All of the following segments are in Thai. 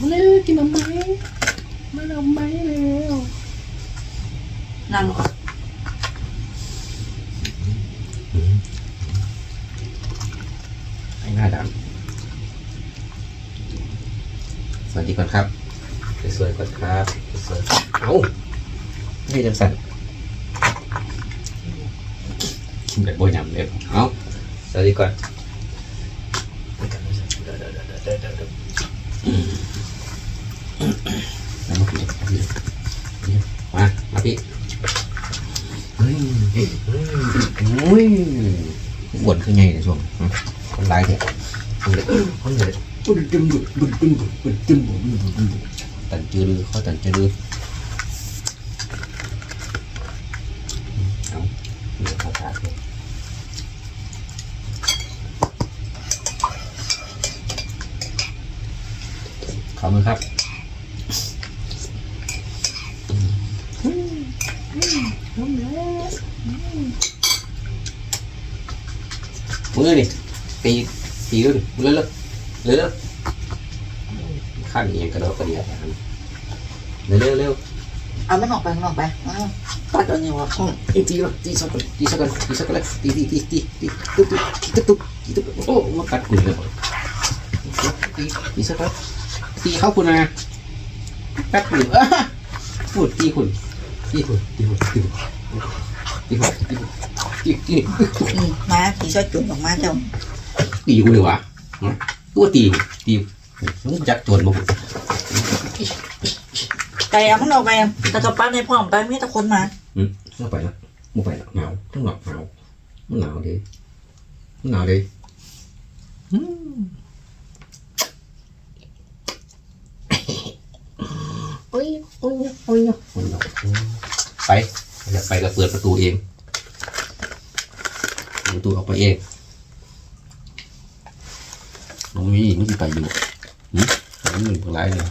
มาเร็วกินน้ำไหมมาน้ำไหมเร็วนั่งก่อนง่ายๆดำสวัสดีก่อนครับ สวยๆก่อนครับสวยๆเอ้าไม่จังสันกินแบบโบยำเลยเอ้าสวัสดีก่อน แล้วมาพี่มามาพี่เฮ้ยเฮ้ยเฮ้ยโอ้ยบ่นคือไงเนี่ยช่วงฮะคนร้ายเนี่ยคนเลยคนเลยบุญจุ่มบุญบุญจุ่มบุญบุญจุ่มบุญบุญบุญบุญตันจืดเขาตันจืดเอาเดี๋ยวเขาถามเลย ขอบคุณครับมือนี่ตีตีดูดิมือเลิกเลิกเลิกข้ามเอียงกระโดดกระเดียดเร็วเร็วเร็วเอามันออกไปมันออกไปเอาปัดเอาเนี่ยวะตีตีตีสักคนตีสักคนตีสักคนเลยตีตีตีตีตีตุ๊บตุ๊บตุ๊บตุ๊บตุ๊บโอ้มากัดคุณเลยตีตีสักคน ตีเข้าคุณนะกัดคุณอะพูดตีคุณตีคุณตีคุณตีคุณตีคุณตีคุณตีตีอืมมาผีช่วยจุ่มออกมาเจ้าตีกูเลยวะตัวตีตีมึงจักโจรมาไก่เอามันออกไปแต่กระปั้นในพ่อมไปไม่ตะคนมาอืมไม่ไปละไม่ไปละหนาวต้องหนาวหนาวมันหนาวดิมันหนาวดิอืม โอ้ยโอ้ยโอ้ยโอ้ยไปอยากไปก็เปิดประตูเองประตูออกไปเองน้องมีไม่ที่ไปอยู่หืมมันหนึ่งคนร้ายเลย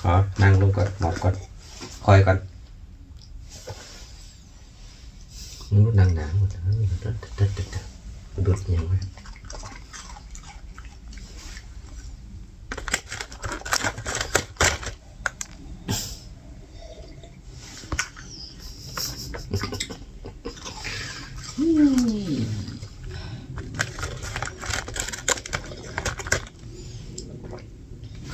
ขอนั่งลงก่อนหมอบก่อนคอยก่อนมึงรู้นั่งหนาหมดแล้วดุดดุดดุดดุดดุดยังไง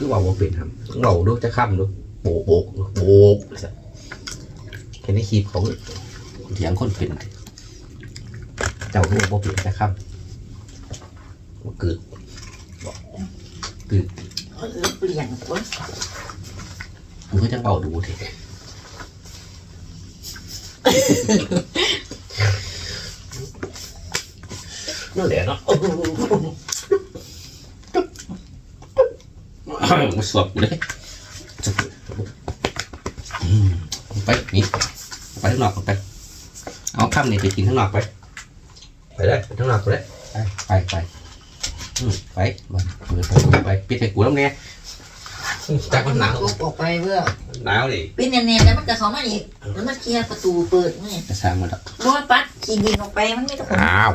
คือว่าว่าเป็นครับเราดูจะข้ามดูโบกโบกโบกสัสแค่นี้คีบเขาเถียงคนเป็นเจ้าคือว่าเป็นจะข้ามว่าเกิดเกิดเออเปลี่ยนวะมึงก็จะเบาดูเถอะนั่นแหละเนาะ มาสวบเลยอืมไปนี่ไปข้างนอกไปเอาข้ามนี่ไปกินข้างนอกไปไปได้ไปข้างนอกไปได้ไปไปไปอืมไปมาเปิดประตูไปปิดให้กูแล้วเนี่ยจากมันหนาวออกไปเพื่อหนาวดิปิ้นเนียนๆแล้วมันจะเข้ามาอีกแล้วมันเคลียร์ประตูเปิดนี่จะสร้างมันดอกบัวปัดขี่ดินออกไปมันไม่ตะคนอ้าว